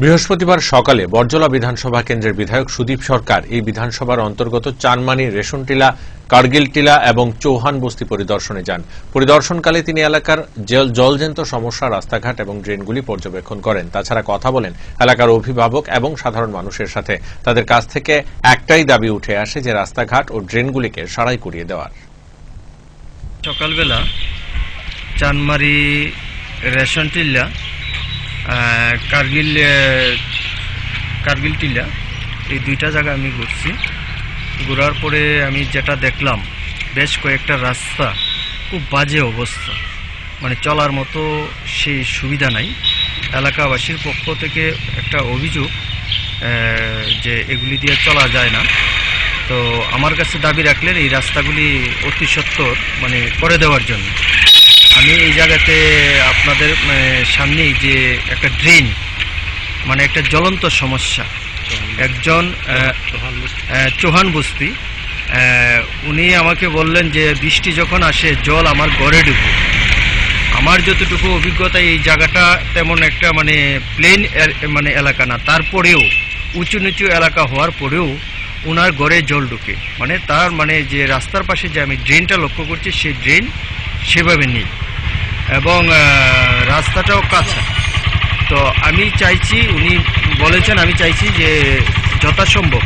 বৃহস্পতিবার সকালে বরজলা বিধানসভা কেন্দ্রের বিধায়ক সুদীপ সরকার এই বিধানসভার অন্তর্গত চানমানি রেশনটিলা কার্গিল টিলা এবং চৌহান বস্তি পরিদর্শনে যান। পরিদর্শনকালে তিনি এলাকার জল- জলজন্ত সমস্যা রাস্তাঘাট এবং ড্রেনগুলি পর্যবেক্ষণ করেন। তাছাড়া কথা বলেন এলাকার অভিভাবক এবং সাধারণ মানুষের সাথে। তাদের কাছ থেকে একটাই দাবি উঠে আসে যে রাস্তাঘাট ও ড্রেনগুলিকে সারাই করিয়ে দেওয়ার। সকালবেলা চানমারি রেশন টিল্লা আহ, কার্গিল কার্গিল টিল্লা এই দুইটা জায়গা আমি ঘুরছি। ঘোরার পরে আমি যেটা দেখলাম, বেশ কয়েকটা রাস্তা, খুব বাজে অবস্থা। মানে চলার মতো সেই সুবিধা নাই। এলাকাবাসীর পক্ষ থেকে একটা অভিযোগ যে এগুলি দিয়ে চলা যায় না। তো আমার কাছে দাবি রাখলেন এই রাস্তাগুলি অতি সত্বর মানে করে দেওয়ার জন্য। আমি এই জায়গাতে আপনাদের সামনেই যে একটা ড্রেন মানে একটা জ্বলন্ত সমস্যা। একজন চৌহান বস্তি উনি আমাকে বললেন যে বৃষ্টি যখন আসে, জল আমার গড়ে ঢুকে আমার যতটুকু অভিজ্ঞতা, এই জায়গাটা তেমন একটা মানে প্লেন মানে এলাকা না। তারপরেও উঁচু নিচু এলাকা হওয়ার পরেও ওনার গড়ে জল ঢুকে। মানে তার মানে যে রাস্তার পাশে যে আমি ড্রেনটা লক্ষ্য করছি, সেই ড্রেন সেভাবে নেই। এবং রাস্তাটাও কাঁচা তো আমি চাইছি উনি বলেছেন আমি চাইছি যে যথাসম্ভব